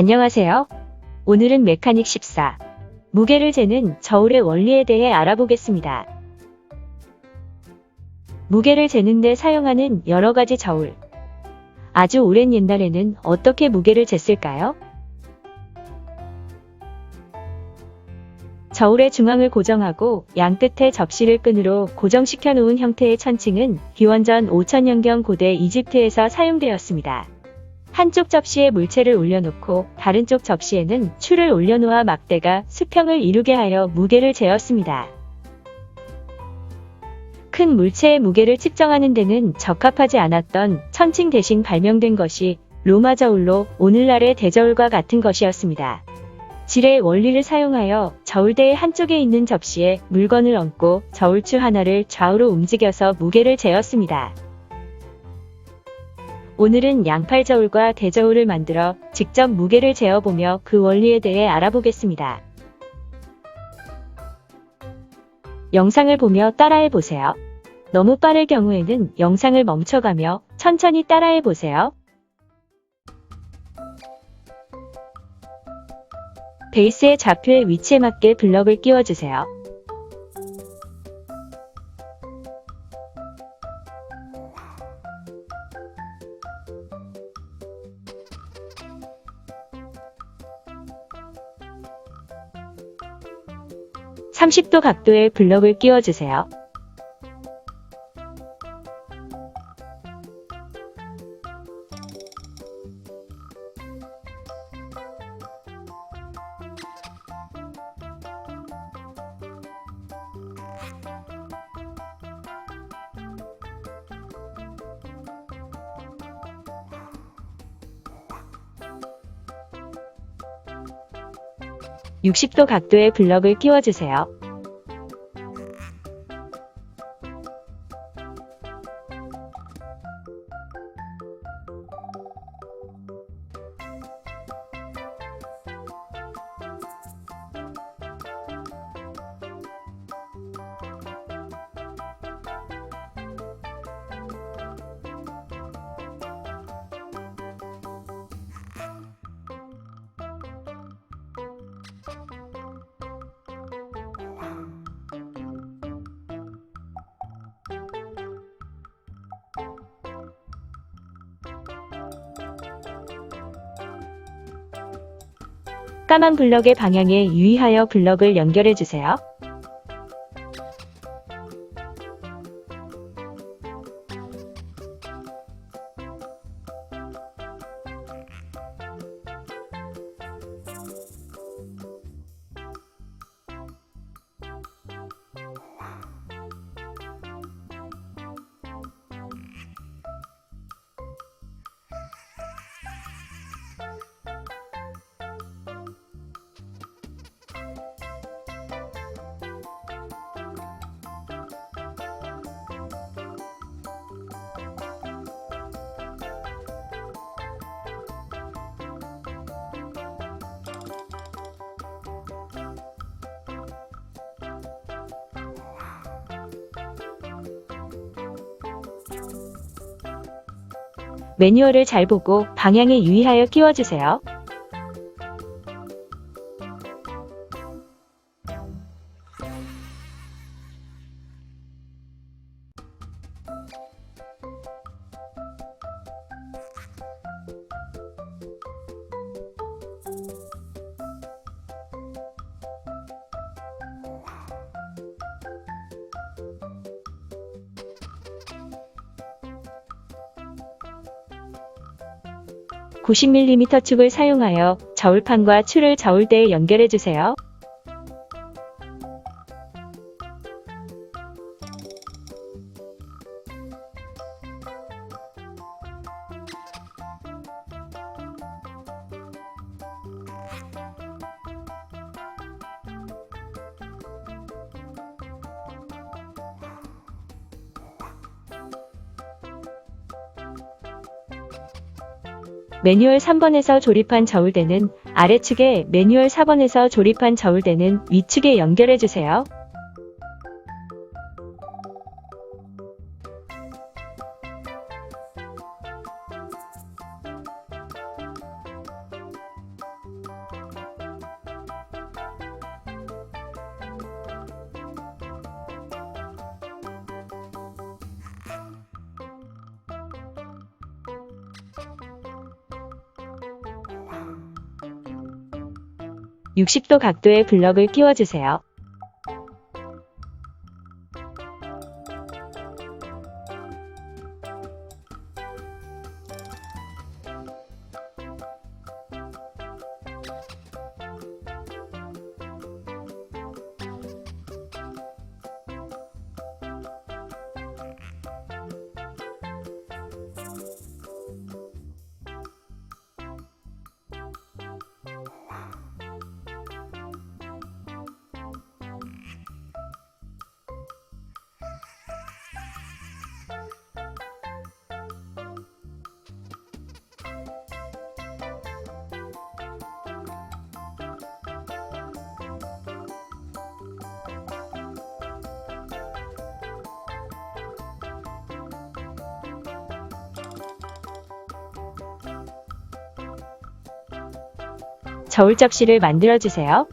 안녕하세요. 오늘은 메카닉 14. 무게를 재는 저울의 원리에 대해 알아보겠습니다. 무게를 재는데 사용하는 여러 가지 저울. 아주 오랜 옛날에는 어떻게 무게를 쟀을까요? 저울의 중앙을 고정하고 양끝에 접시를 끈으로 고정시켜 놓은 형태의 천칭은 기원전 5000년경 고대 이집트에서 사용되었습니다. 한쪽 접시에 물체를 올려놓고 다른 쪽 접시에는 추를 올려놓아 막대가 수평을 이루게 하여 무게를 재었습니다. 큰 물체의 무게를 측정하는 데는 적합하지 않았던 천칭 대신 발명된 것이 로마 저울로 오늘날의 대저울과 같은 것이었습니다. 질의 원리를 사용하여 저울대의 한쪽에 있는 접시에 물건을 얹고 저울추 하나를 좌우로 움직여서 무게를 재었습니다. 오늘은 양팔 저울과 대저울을 만들어 직접 무게를 재어보며 그 원리에 대해 알아보겠습니다. 영상을 보며 따라해 보세요. 너무 빠를 경우에는 영상을 멈춰가며 천천히 따라해 보세요. 베이스의 좌표의 위치에 맞게 블럭을 끼워주세요. (30도) 각도의 블럭을 끼워주세요. (60도) 각도의 블럭을 끼워주세요. 까만 블럭의 방향에 유의하여 블럭을 연결해 주세요. 매뉴얼을 잘 보고 방향에 유의하여 끼워주세요. (90mm) 축을 사용하여 저울판과 추를 저울대에 연결해 주세요. 매뉴얼 3번에서 조립한 저울대는 아래측에 매뉴얼 4번에서 조립한 저울대는 위측에 연결해 주세요. 60도 각도의 블럭을 끼워주세요. 저울 접시를 만들어 주세요.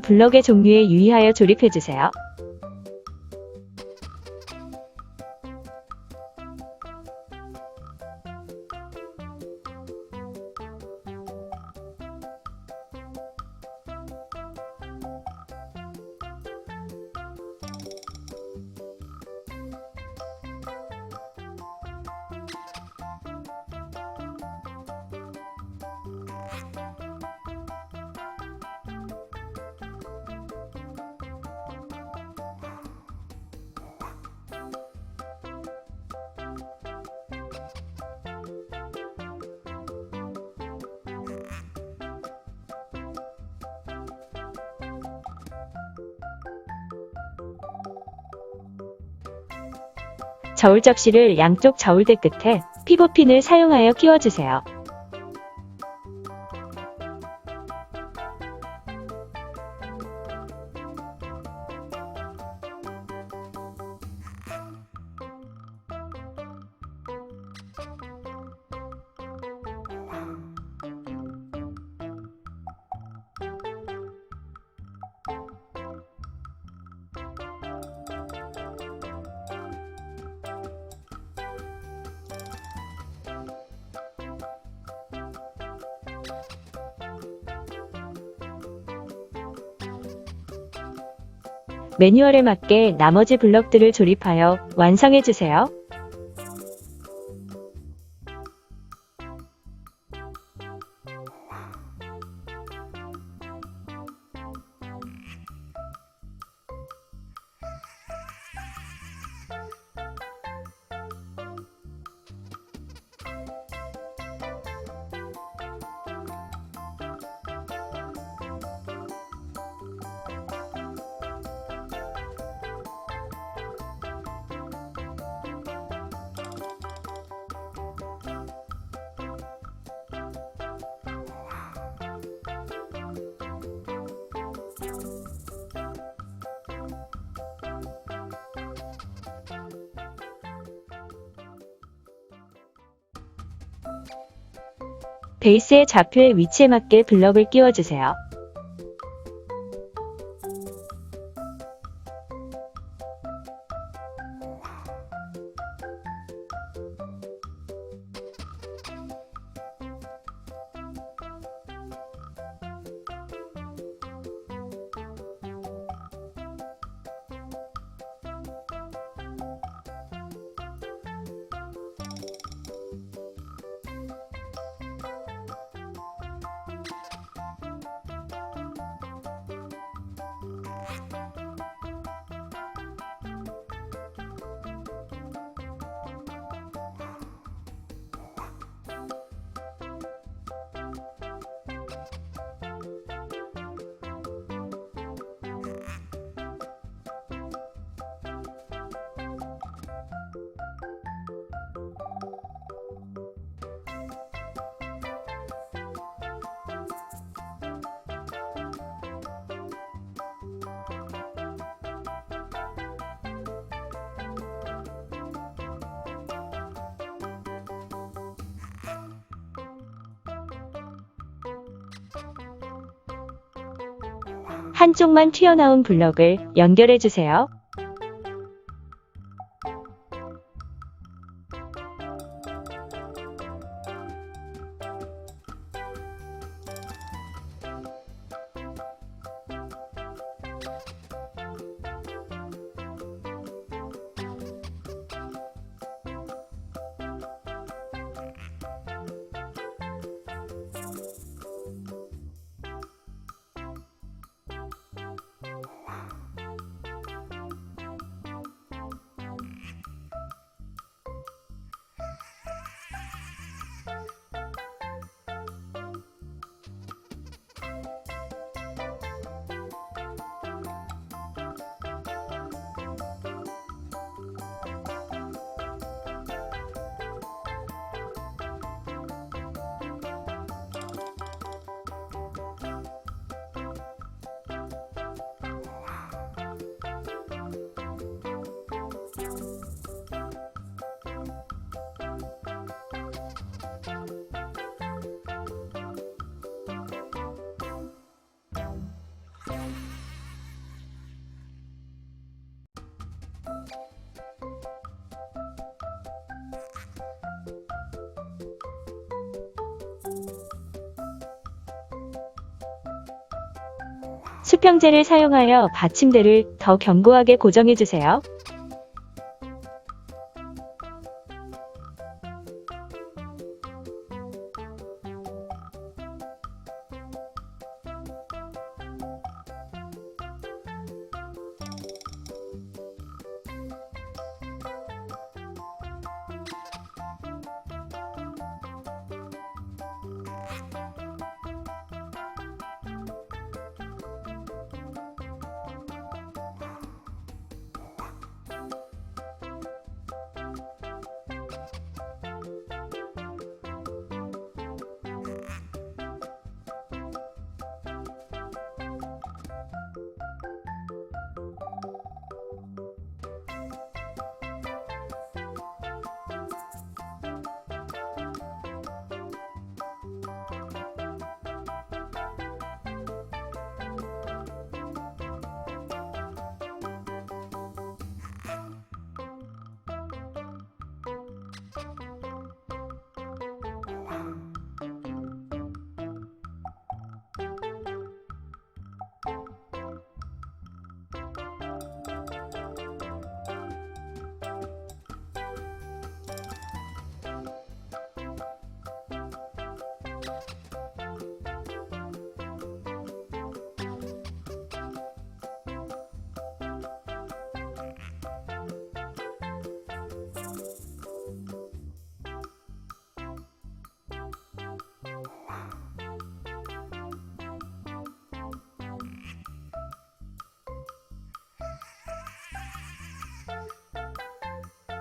블럭의 종류에 유의하여 조립해 주세요. 저울 접시를 양쪽 저울대 끝에 피보핀을 사용하여 끼워주세요. 매뉴얼에 맞게 나머지 블럭들을 조립하여 완성해 주세요. 베이스의 좌표의 위치에 맞게 블럭을 끼워주세요. 한쪽만 튀어나온 블럭을 연결해 주세요. 수평제를 사용하여 받침대를 더 견고하게 고정해 주세요.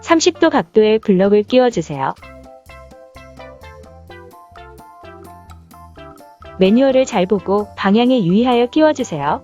삼십 도 각도의 블럭을 끼워 주세요. 매뉴얼을 잘 보고 방향에 유의하여 끼워 주세요.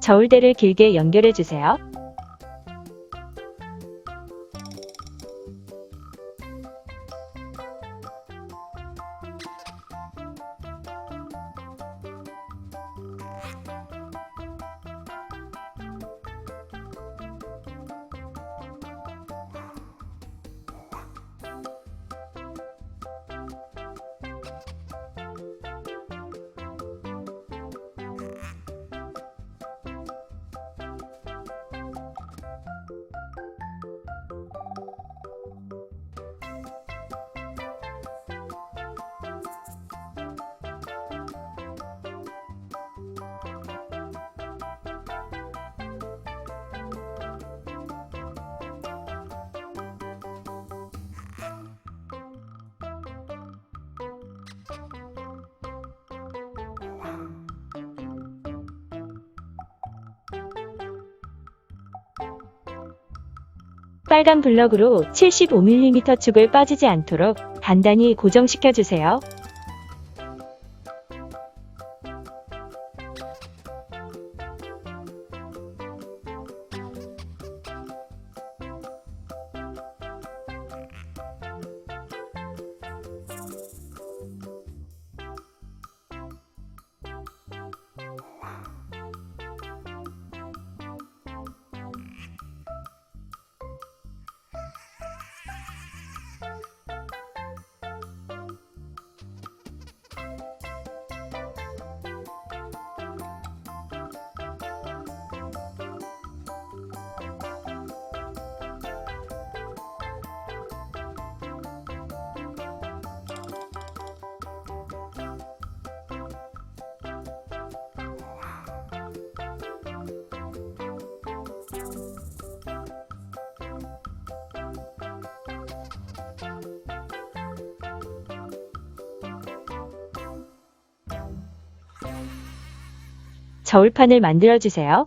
저울대를 길게 연결해 주세요. 빨간 블럭으로 75mm 축을 빠지지 않도록 단단히 고정시켜 주세요. 저울판을 만들어 주세요.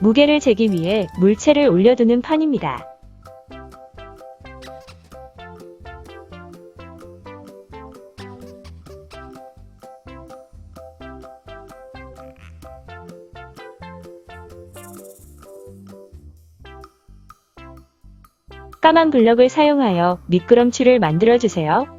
무게를 재기 위해 물체를 올려두는 판입니다. 까만 블럭을 사용하여 미끄럼추를 만들어 주세요.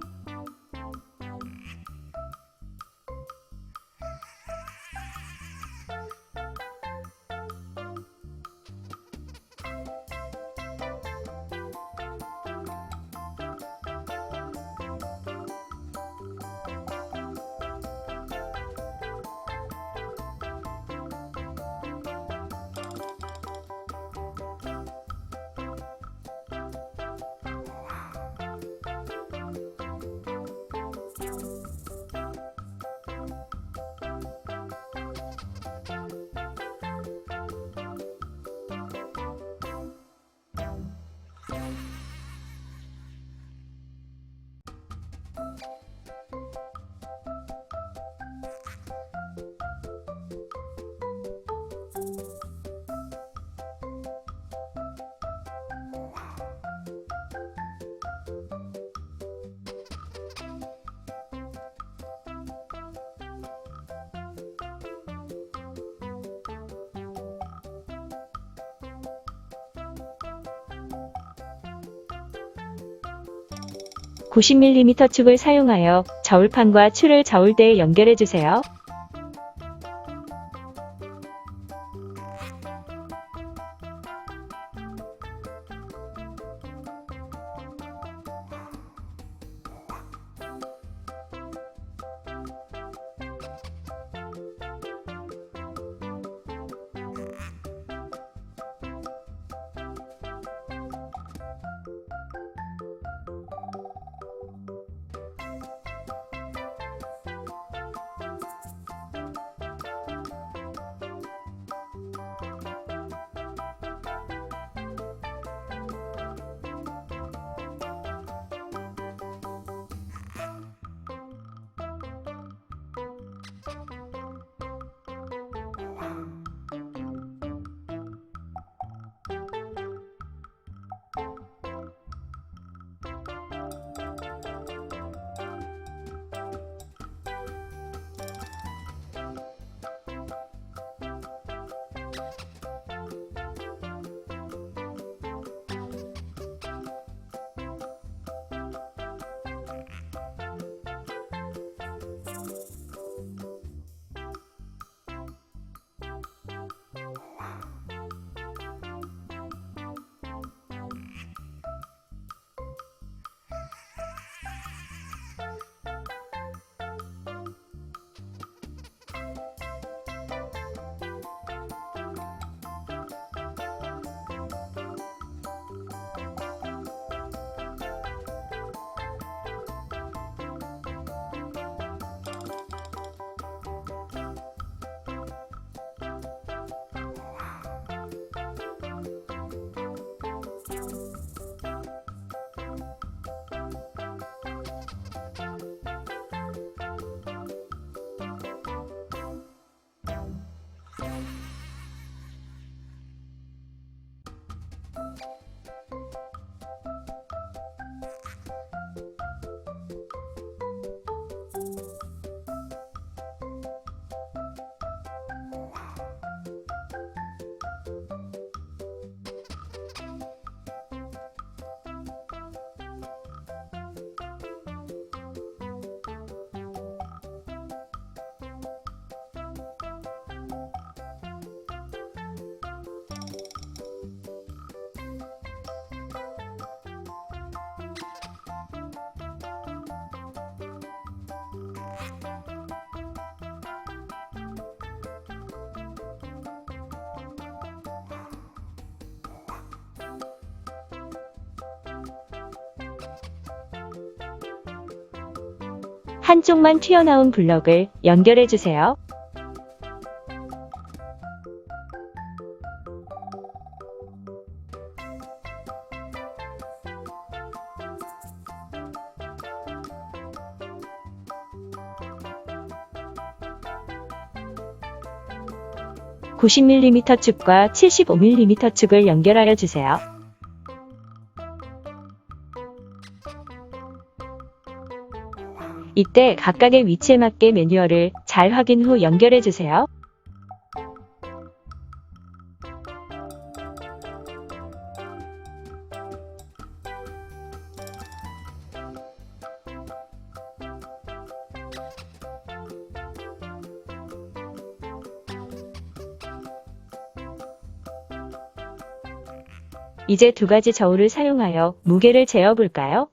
(90mm) 축을 사용하여 저울판과 추를 저울대에 연결해 주세요. 한쪽만 튀어나온 블럭을 연결해 주세요. (90mm) 축과 (75mm) 축을 연결하여 주세요. 이때 각각의 위치에 맞게 매뉴얼을 잘 확인 후 연결해 주세요. 이제 두 가지 저울을 사용하여 무게를 재어 볼까요?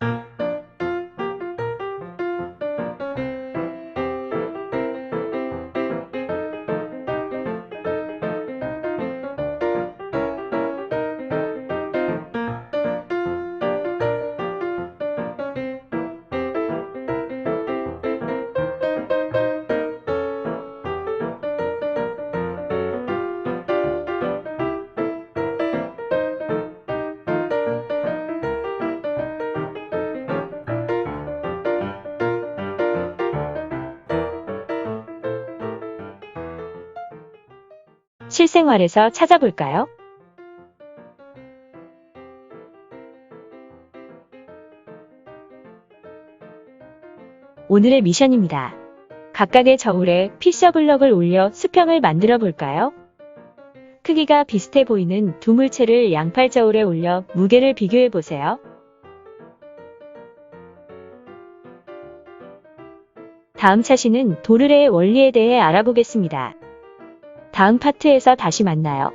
실생활에서 찾아볼까요? 오늘의 미션입니다. 각각의 저울에 피셔 블럭을 올려 수평을 만들어 볼까요? 크기가 비슷해 보이는 두 물체를 양팔 저울에 올려 무게를 비교해 보세요. 다음 차시는 도르래의 원리에 대해 알아보겠습니다. 다음 파트에서 다시 만나요.